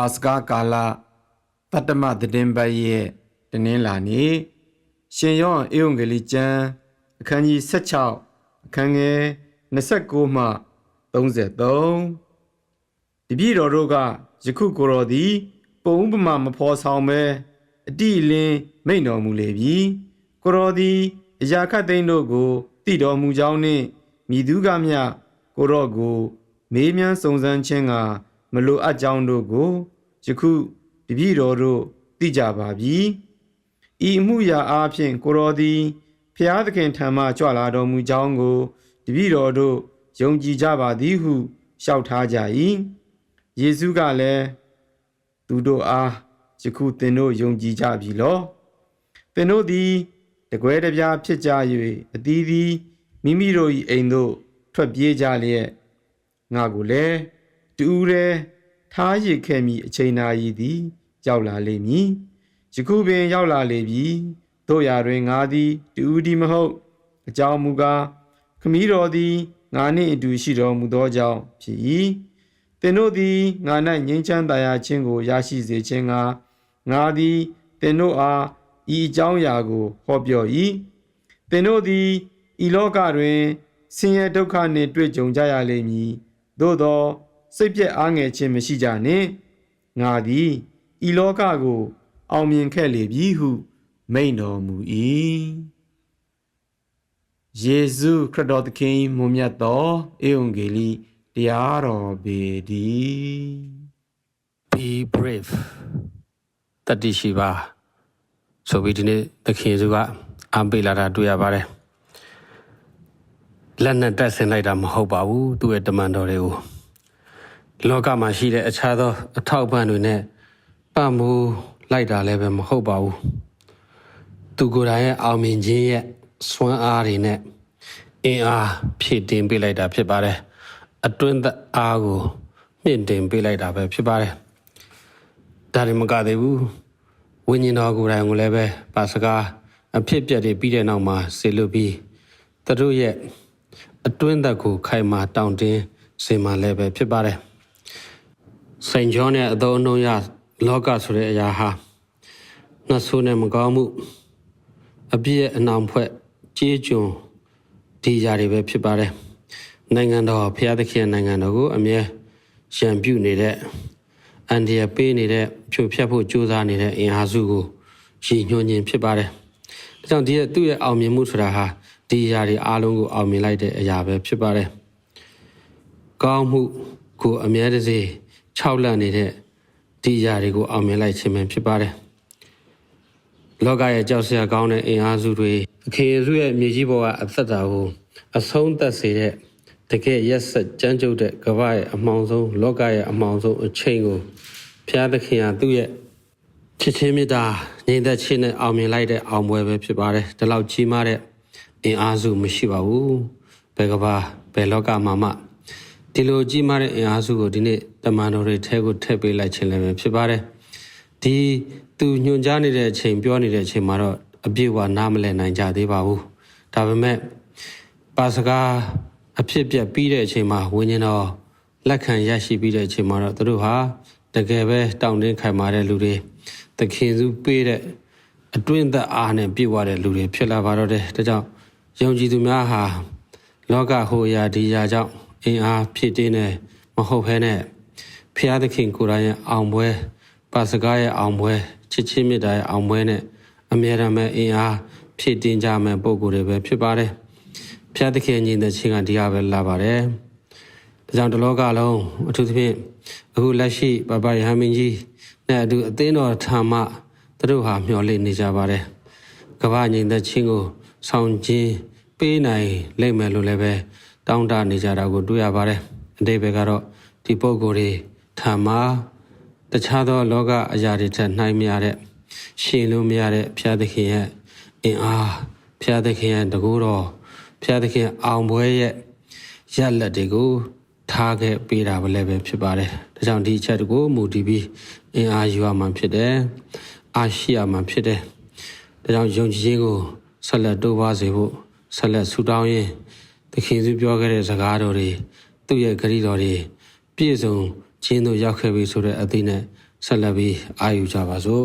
ပါစကာကာလတတ္တမသတင်းပတ်ရဲ့တနင်္လာနေ့ရှင်ယောဟန်ဧဝံဂေလိကျမ်းအခန်းကြီး16အခန်းငယ်29မှ33တပည့်တော်တို့ကယခုကိုယ်တော်သည် ပုံဥပမာမဖော်ဆောင်ပဲအတိအလင်းမိန့်တော်မူလေပြီကိုယ်တော်သည်အရာခတ်သိမ်းတို့ကိုတည်တော်မူကြောင်းနှင့်မိသူကမျှကိုယ်တော်ကို မေးမြန်းစုံစမ်းခြင်းက မလိုအပ်ကြောင်းတို့ကိုယခုတပည့်တော်တို့သိကြပါပြီဤအမှုရာအားဖြင့်ကိုယ်တော်သည်ဖျားသခင်ထံမှကြွလာတော်မူကြောင်းကိုတပည့်တော်တို့ယုံကြည်ကြပါသည်ဟုလျှောက်ထားကြ၏ယေရှုကလည်းသူတို့အားယခုသင်တို့ယုံကြည်ကြပြီလောသင်တို့သည်တကွဲတပြားဖြစ်ကြ၍အသီးသီးမိမိတို့၏အိမ်သို့ထွက်ပြေးကြလျက်ငါကိုလည်း တူးရဲထားရစ်ခဲ့မိအချိန်နာရီသည် ရောက်လာလိမ့်မည်ယခုပင်ရောက်လာလေပြီတို့ရာတွင်ငါသည်တူးဒီမဟုတ် အကြောင်းမူကားခမည်းတော်သည်ငါနှင့်အတူရှိတော်မူသောကြောင့်ဖြစ်၏သင်တို့သည်ငါ၌ငြိမ်းချမ်းသာယာခြင်းကိုရရှိစေခြင်းကငါသည်သင်တို့အားဤအကြောင်းအရာကိုဟောပြော၏သင်တို့သည်ဤလောကတွင်ဆင်းရဲဒုက္ခနှင့်တွေ့ကြုံကြရလိမ့်မည်သို့သော စိတ်ပြည့်အားငယ်ခြင်းမရှိကြနှင့်ငါသည်ဤလောကကို အောင်မြင်ခဲ့လေပြီဟု မိန့်တော်မူ၏ယေရှုခရစ်တော်သခင်မွန်မြတ်သောဧဝံဂေလိတရားတော်ပေတည်း be brave တတိရှိပါဆိုပြီးဒီနေ့သခင်ယေရှုကအံပေးလာတာတွေ့ရပါတယ်လက်နဲ့တက်ဆင်လိုက်တာမဟုတ်ပါဘူးသူ့ရဲ့တမန်တော်တွေကို လောကမှာရှိတဲ့အခြားသော အထောက်အပံ့တွေနဲ့ပတ်မှုလိုက်တာလည်းပဲမဟုတ်ပါဘူးသူကိုယ်တိုင်ရဲ့အောင်မြင်ခြင်းရဲ့စွမ်းအားတွေနဲ့အင်အားဖြည့်တင်ပေးလိုက်တာဖြစ်ပါတယ်အတွင်းသက်အားကိုမြင့်တင်ပေးလိုက်တာပဲဖြစ်ပါတယ်ဒါလည်းမကသေးဘူးဝိညာဉ်တော်ကိုယ်တိုင်ကိုလည်းပဲပါစကားအဖြစ်ပြက်တွေပြီးတဲ့နောက်မှာဆေလွတ်ပြီးသူတို့ရဲ့အတွင်းသက်ကိုခိုင်မာတောင့်တင်းစေမှလည်းပဲဖြစ်ပါတယ် စိန်ကျော်နဲ့အသုံးအနှုန်းရလောကဆိုတဲ့အရာဟာနှဆိုးနဲ့မကောင်းမှုအပြည့်အနောင်ဖွဲ့ကြေးကျွန်ဒီຢာတွေပဲဖြစ်ပါတယ်နိုင်ငံတော်ဖျားသခင်နိုင်ငံတော်ကိုအမြဲရန်ပြုနေတဲ့အန်ဒီရပေးနေတဲ့ဖြိုဖျက်ဖို့ကြိုးစားနေတဲ့အင်အားစုကိုရည်ညွှန်းခြင်းဖြစ်ပါတယ်။ဒါကြောင့်ဒီရဲ့သူ့ရဲ့အောင်မြင်မှုဆိုတာဟာဒီຢာတွေအားလုံးကိုအောင်မြင်လိုက်တဲ့အရာပဲဖြစ်ပါတယ်။ကောင်းမှုကိုအမြဲတစေ ခြောက်လန့်နေတဲ့ဒီຢာတွေကိုအောင်မြင်လိုက်ခြင်းပဲဖြစ်ပါတယ်။လောကရဲ့ကြောက်စရာကောင်းတဲ့အင်အားစုတွေအခေစုရဲ့မြေကြီးပေါ်ကအသက်တာကိုအဆုံးသတ်စေတဲ့တကယ်ရက်ဆက်ကြမ်းကြုတ်တဲ့ကမ္ဘာရဲ့အမှောင်ဆုံးလောကရဲ့အမှောင်ဆုံးအချိန်ကိုဘုရားသခင်ဟာသူ့ရဲ့ချစ်ချင်းမေတ္တာညီသက်ချင်းနဲ့အောင်မြင်လိုက်တဲ့အောင်ပွဲပဲဖြစ်ပါတယ်ဒီလောက်ကြီးမားတဲ့အင်အားစုမရှိပါဘူးဘယ်ကဘာဘယ်လောကမှာမှ ဒီလိုကြီးမားတဲ့အင်အားစုကိုဒီနေ့တမန်တော်တွေထဲကိုထည့်ပေးလိုက်ခြင်းလည်းပဲဖြစ်ပါတယ်ဒီသူညွှန်ကြားနေတဲ့အချိန်ပြောနေတဲ့အချိန်မှာတော့အပြည့်အဝနားမလည်နိုင်ကြသေးပါဘူးဒါပေမဲ့ပါစကားအဖြစ်ပြက်ပြီးတဲ့အချိန်မှာဝိညာဉ်တော်လက်ခံရရှိပြီးတဲ့အချိန်မှာတော့သူတို့ဟာတကယ်ပဲတောင်းတင်းခိုင်မာတဲ့လူတွေသခင်စုပေးတဲ့အတွင်းသက်အားနဲ့ပြည့်ဝတဲ့လူတွေဖြစ်လာပါတော့တယ်ဒါကြောင့်ယုံကြည်သူများဟာလောကဟိုရာဒီရာကြောင့် အင်အားဖြစ်တင်းနေမဟုတ်ဘဲနဲ့ဖျားသခင်ကိုယ်တိုင်ရဲ့အောင်ပွဲပါစကားရဲ့အောင်ပွဲချစ်ချင်းမြတ်တာရဲ့အောင်ပွဲနဲ့အမြဲတမ်းပဲအင်အားဖြစ်တင်းကြမဲ့ပုံကိုယ်တွေပဲဖြစ်ပါတယ်ဖျားသခင်ညီတဲ့ချင်းကဒီဟာပဲလာပါတယ်ဒါကြောင့်တလောကလုံးအထူးသဖြင့်အခုလက်ရှိဘဘရဟမင်းကြီးနဲ့အတူအသင်းတော်ထာမသူတို့ဟာမျှော်လင့်နေကြပါတယ်ကမ္ဘာညီတဲ့ချင်းကိုဆောင်ခြင်းပေးနိုင်လိမ့်မယ်လို့လည်းပဲ တောင်းတနေကြတာကိုတွေ့ရပါတယ်အတိတ်ဘယ်ကတော့ဒီပုံကိုယ်တွေထာမတခြားသောလောကအရာတွေထက်နှိုင်းမရတဲ့ရှင်လို့မရတဲ့ဖျားသခင်ရဲ့အင်အားဖျားသခင်ရဲ့တကူတော်ဖျားသခင်အောင်ပွဲရဲ့ရက်လက်တွေကိုထားခဲ့ပေးတာပဲလည်းပဲဖြစ်ပါတယ်။ဒါကြောင့်ဒီအချက်ကိုမူတည်ပြီးအင်အားယူရမှာဖြစ်တယ်။အားရှိရမှာဖြစ်တယ်။ဒါကြောင့်ယုံကြည်ခြင်းကိုဆက်လက်တိုးပွားစေဖို့ဆက်လက်ဆူတောင်းရင်း သခင်စုပြောခဲ့တဲ့စကားတော်တွေသူ့ရဲ့ဂရုတော်တွေပြည့်စုံခြင်းတို့ရောက်ခဲ့ပြီဆိုတဲ့အသည့်နဲ့ဆက်လက်ပြီးအာယူကြပါစို့